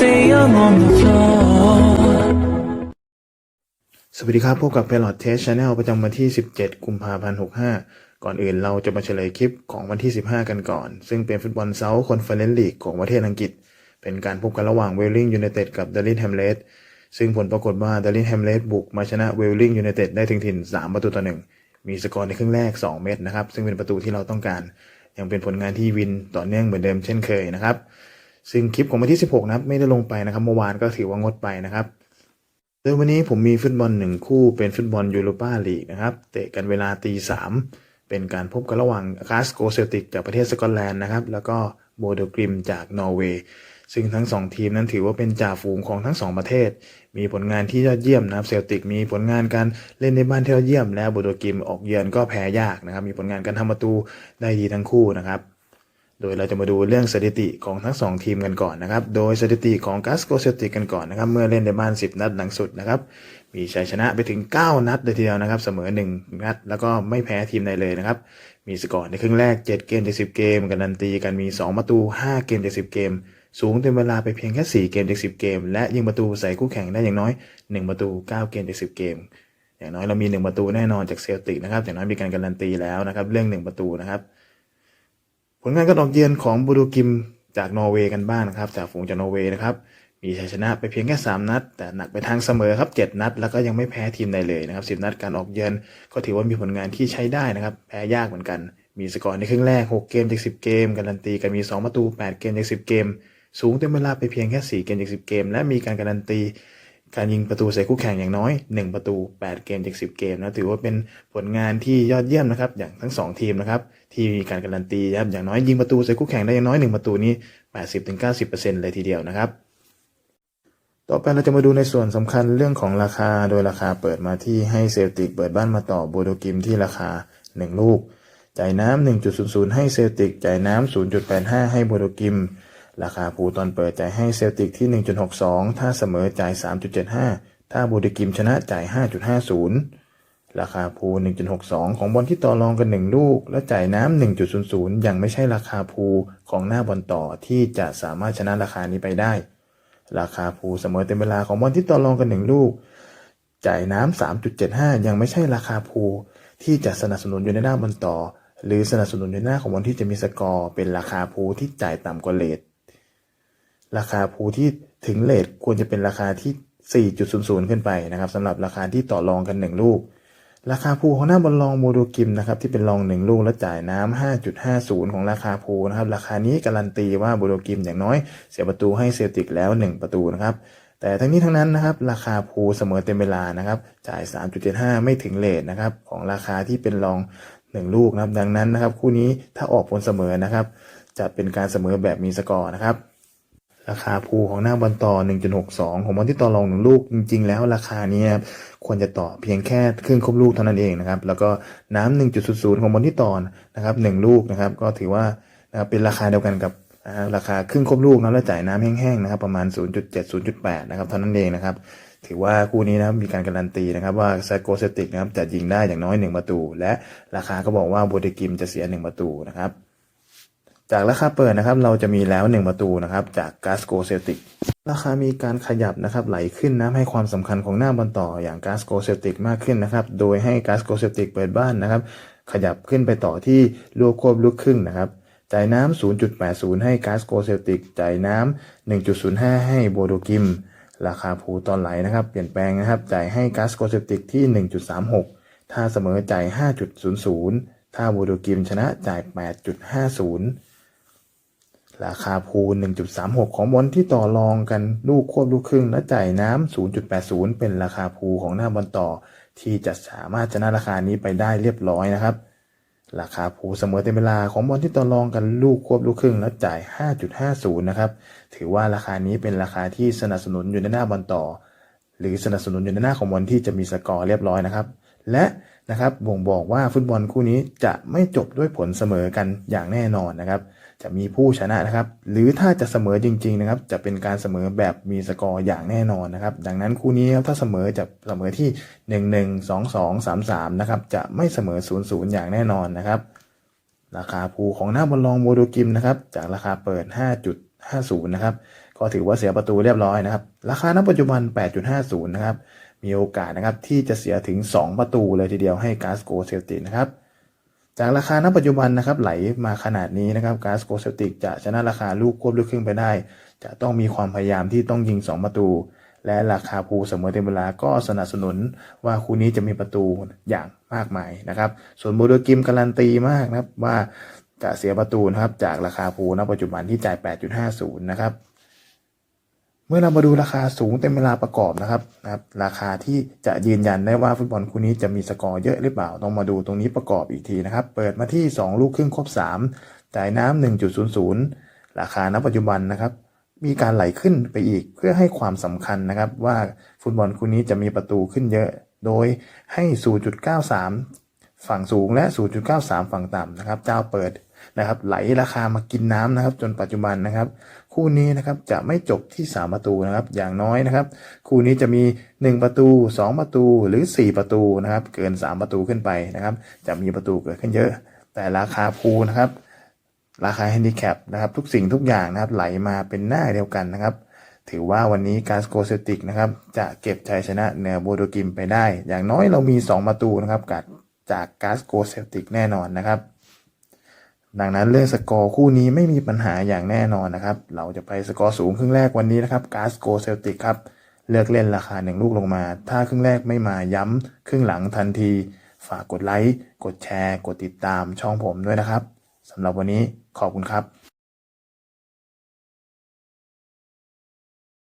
say I'm on the floor. สวัสดีครับ พบกับ Pilot Test Channel ประจำวันที่ 17 กุมภาพันธ์ 65 ก่อนอื่นเราจะมาเฉลยคลิปของวันที่ 15 กันก่อน ซึ่งเป็นฟุตบอลเซาท์คอนเฟอเรนซ์ลีกของประเทศอังกฤษ เป็นการพบกันระหว่างเวลลิงยูไนเต็ดกับเดลินแฮมเลสซึ่งผลปรากฏว่าเดลินแฮมเลสบุกมาชนะเวลลิงยูไนเต็ดได้ถึงถิ่น 3 ประตูต่อ 1 มีสกอร์ในครึ่งแรก 2 เม็ดนะครับ ซึ่งเป็นประตูที่เราต้องการ ยังเป็นผลงานที่วินต่อเนื่องเหมือนเดิมเช่นเคยนะครับ ซึ่งคลิปของวันที่ 16 นะครับ ไม่ได้ลงไปนะครับเมื่อวานก็ถือว่างดไปนะครับโดยวันนี้ผมมีฟุตบอลหนึ่งคู่เป็นฟุตบอลยูโรปาลีกนะครับ เตะกันเวลาตีสามเป็นการพบกันระหว่างคาสโกเซลติกจากประเทศสกอตแลนด์นะครับ แล้วก็โบโดกริมจากนอร์เวย์ซึ่งทั้งสองทีมนั้นถือว่าเป็นจ่าฝูงของทั้งสองประเทศ มีผลงานที่ยอดเยี่ยมนะครับเซลติกมีผลงานการเล่นในบ้านที่ยอดเยี่ยม และโบโดกริมออกเยือนก็แพ้ยากนะครับ มีผลงานการทำประตูได้ดีทั้งคู่นะครับ โดยเราจะมาดูเรื่องสถิติของทั้ง 2 ทีมกันก่อนนะครับ โดยสถิติของกัสโกเซติกกันก่อนนะครับ เมื่อเล่นในบ้าน 10 นัดหลังสุดนะครับ มีชัยชนะไปถึง 9 นัดเลยทีเดียวนะครับ เสมอ 1 นัด แล้วก็ไม่แพ้ทีมใดเลยนะครับ มีสกอร์ในครึ่งแรก 7 เกมจาก10 เกมการันตีกันมี 2 ประตู 5 เกมจาก10 เกม สูงเต็มเวลาไปเพียงแค่ 4 เกมจาก10 เกม และยิงประตูใส่คู่แข่งได้อย่างน้อย 1 ประตู 9 เกมจาก10 เกม อย่างน้อยเรามี 1 ประตูแน่นอนจากเซลติกนะครับ อย่างน้อยมีการการันตีแล้วนะครับ เรื่อง 1 ประตูนะครับ ลงานการออกเยือนของบูดูกิมจากนอร์เวย์กันบ้างนะครับ จากฝูงจากนอร์เวย์นะครับ มีชัยชนะไปเพียงแค่ 3 นัด แต่หนักไปทางเสมอครับ 7 นัด แล้วก็ยังไม่แพ้ทีมใดเลยนะครับ10 นัดการออกเยือน ก็ถือว่ามีผลงานที่ใช้ได้นะครับ แพ้ยากเหมือนกัน มีสกอร์ในครึ่งแรก 6 เกมจาก10 เกม การันตีกันมี 2 ประตู 8 เกมจาก10 เกม สูงเต็มเวลาไปเพียงแค่ 4 เกมจาก10 เกม และมีการการันตี การยิงประตูใส่คู่แข่งอย่างน้อย 1 ประตู 8 เกมจาก 10 เกมนะถือว่าเป็นผลงานที่ยอดเยี่ยมนะครับ อย่างทั้ง 2 ทีมนะครับ ที่มีการการันตีนะครับอย่างน้อยยิงประตูใส่คู่แข่งได้อย่างน้อย 1 ประตูนี้ 80-90%เลยทีเดียวนะครับ ต่อไปเราจะมาดูในส่วนสำคัญเรื่องของราคาโดยราคาเปิดมาที่ให้เซลติกเปิดบ้านมาต่อโบโดกิมที่ราคา 1 ลูก จ่ายน้ำ1.00 ให้เซลติกจ่ายน้ำ0.85 ให้โบโดกิม ราคาภูตอนเปิดจ่ายให้เซลติกที่ 1.62 ถ้าเสมอจ่าย 3.75 ถ้าบโดกิมชนะจ่าย 5.50 ราคาภู1.62 ของบอลที่ต่อรองกัน 1 ลูก และจ่ายน้ำ 1.00 ยังไม่ใช่ราคาภูของหน้าบอลต่อที่จะสามารถชนะราคานี้ไปได้ ราคาภูเสมอเต็มเวลาของบอลที่ต่อรองกัน 1 ลูก จ่ายน้ำ 3.75 ยังไม่ใช่ราคาภูที่จะสนับสนุนอยู่ในหน้าบอลต่อ หรือสนับสนุนในหน้าของบอลที่จะมีสกอร์เป็นราคาภูที่จ่ายต่ำกว่าเลท ราคาภูที่ถึงเลทควรจะเป็นราคาที่ 4.00 ขึ้นไปนะครับสำหรับราคาที่ต่อรองกัน 1 ลูก ราคาภูของหน้าบอลรองโมโดกิมนะครับที่เป็นรอง 1 ลูกและจ่ายน้ำ5.50 ของราคาภูนะครับราคานี้การันตีว่าโมโดกิมอย่างน้อยเสียประตูให้เซลติกแล้ว 1 ประตูนะครับแต่ทั้งนี้ทั้งนั้นนะครับราคาภูเสมอเต็มเวลานะครับจ่าย 3.75 ไม่ถึงเลทนะครับของราคาที่เป็นรอง 1 ลูกนะครับดังนั้นนะครับคู่นี้ถ้าออกผลเสมอนะครับจะเป็นการเสมอแบบมีสกอร์นะครับ ราคาภูของหน้าบอลต่อ 1.62 ของบอลที่ต่อรองหนึ่งลูกจริง ๆ แล้วราคานี้ครับควรจะต่อเพียงแค่ครึ่งครบลูกเท่านั้นเองนะครับแล้วก็น้ำ1.00 ของบอลที่ต่อนะครับหนึ่งลูกนะครับก็ถือว่าเป็นราคาเดียวกันกับราคาครึ่งครบลูกนะแล้วจ่ายน้ำแห้งๆนะครับประมาณ 0.7 0.8 นะครับเท่านั้นเองนะครับถือว่าคู่นี้นะมีการการันตีนะครับว่าซาโกเซติกนะครับจะยิงได้อย่างน้อย 1 ประตู และราคาก็บอกว่าโบเดกิมจะเสีย 1 ประตูนะครับ จากราคาเปิดนะครับเราจะมีแล้ว 1 ประตูนะครับจากกาสโกเซลติกราคามีการขยับนะครับไหลขึ้นนะให้ความสำคัญของหน้าบอลต่ออย่างกาสโกเซลติกมากขึ้นนะครับโดยให้กาสโกเซลติกเปิดบ้านนะครับขยับขึ้นไปต่อที่ลูกควบลูกครึ่งนะครับจ่ายน้ำ0.80 ให้กาสโกเซลติกจ่ายน้ำ1.05 ให้โบโดกิม ราคาภูตอนไหลนะครับเปลี่ยนแปลงนะครับจ่ายให้กาสโกเซลติกที่ 1.36 ถ้าเสมอจ่าย 5.00 ถ้าโบโดกิมชนะจ่าย 8.50 ราคาภูน1.36 ของบอลที่ต่อรองกันลูกควบลูกครึ่งและจ่ายน้ำ0.80 เป็นราคาภูของหน้าบอลต่อ ที่จะสามารถชนะราคานี้ไปได้เรียบร้อยนะครับ ราคาภูเสมอเต็มเวลาของบอลที่ต่อรองกันลูกควบลูกครึ่งและจ่าย 5.50 นะครับ ถือว่าราคานี้เป็นราคาที่สนับสนุนอยู่ในหน้าบอลต่อ หรือสนับสนุนอยู่ในหน้าของบอลที่จะมีสกอร์เรียบร้อยนะครับ และนะครับบ่งบอกว่าฟุตบอลคู่นี้จะไม่จบด้วยผลเสมอกันอย่างแน่นอนนะครับ จะมีผู้ชนะนะครับ หรือถ้าจะเสมอจริง ๆ นะครับ จะเป็นการเสมอแบบมีสกอร์อย่างแน่นอนนะครับ ดังนั้นคู่นี้ครับถ้าเสมอจะเสมอที่ 1 1 2 2 3 3 นะครับ จะไม่เสมอ 0 0 อย่างแน่นอนนะครับ ราคาภูของหน้าบอลลองโมโดกิมนะครับ จากราคาเปิด 5.50 นะครับ ก็ถือว่าเสียประตูเรียบร้อยนะครับ ราคาณปัจจุบัน 8.50 นะครับ มีโอกาสนะครับที่จะเสียถึง 2 ประตูเลยทีเดียวให้กาสโกเซลติกนะครับ จากราคาณปัจจุบันนะครับไหลมาขนาดนี้นะครับกาสโกเซลติกจะชนะราคาลูกควบลูกครึ่งไปได้ จะต้องมีความพยายามที่ต้องยิง 2 ประตู และราคาภูเสมอเต็มเวลาก็สนับสนุนว่าคู่นี้จะมีประตูอย่างมากมายนะครับ ส่วนโบโดกิมการันตีมากนะครับว่าจะเสียประตูนะครับจากราคาภูณปัจจุบันที่จ่าย 8.50 นะครับ เมื่อเรามาดูราคาสูงเต็มเวลาประกอบนะครับนะครับ ราคาที่จะยืนยันได้ว่าฟุตบอลคู่นี้จะมีสกอร์เยอะหรือเปล่า ต้องมาดูตรงนี้ประกอบอีกทีนะครับ เปิดมาที่ 2 ลูกครึ่งครบ 3 จ่ายน้ำ1.00 ราคาณปัจจุบันนะครับ มีการไหลขึ้นไปอีกเพื่อให้ความสำคัญนะครับ ว่าฟุตบอลคู่นี้จะมีประตูขึ้นเยอะ โดยให้ 0.93 ฝั่งสูงและ 0.93 ฝั่งต่ำนะครับ เจ้าเปิด นะครับไหลราคามากินน้ำนะครับ จนปัจจุบันนะครับ คู่นี้นะครับจะไม่จบที่ 3 ประตูนะครับ อย่างน้อยนะครับ คู่นี้จะมี 1 ประตู 2 ประตูหรือ 4 ประตูนะครับ เกิน 3 ประตูขึ้นไปนะครับ จะมีประตูเกิดขึ้นเยอะ แต่ราคาพูนะครับราคาแฮนดิแคปนะครับทุกสิ่งทุกอย่างนะครับไหลมาเป็นหน้าเดียวกันนะครับ ถือว่าวันนี้การสโกเซติกนะครับจะเก็บชัยชนะเหนือโบโดกิมไปได้ อย่างน้อยเรามี 2 ประตูนะครับกับจากการสโกเซติกแน่นอนนะครับ ดังนั้นเรื่องสกอร์คู่นี้ไม่มีปัญหาอย่างแน่นอนนะครับ เราจะไปสกอร์สูงครึ่งแรกวันนี้นะครับกาสโกเซลติกครับ เลือกเล่นราคาหนึ่งลูกลงมา ถ้าครึ่งแรกไม่มาย้ำครึ่งหลังทันที ฝากกดไลค์ กดแชร์ กดติดตามช่องผมด้วยนะครับสำหรับวันนี้ขอบคุณครับ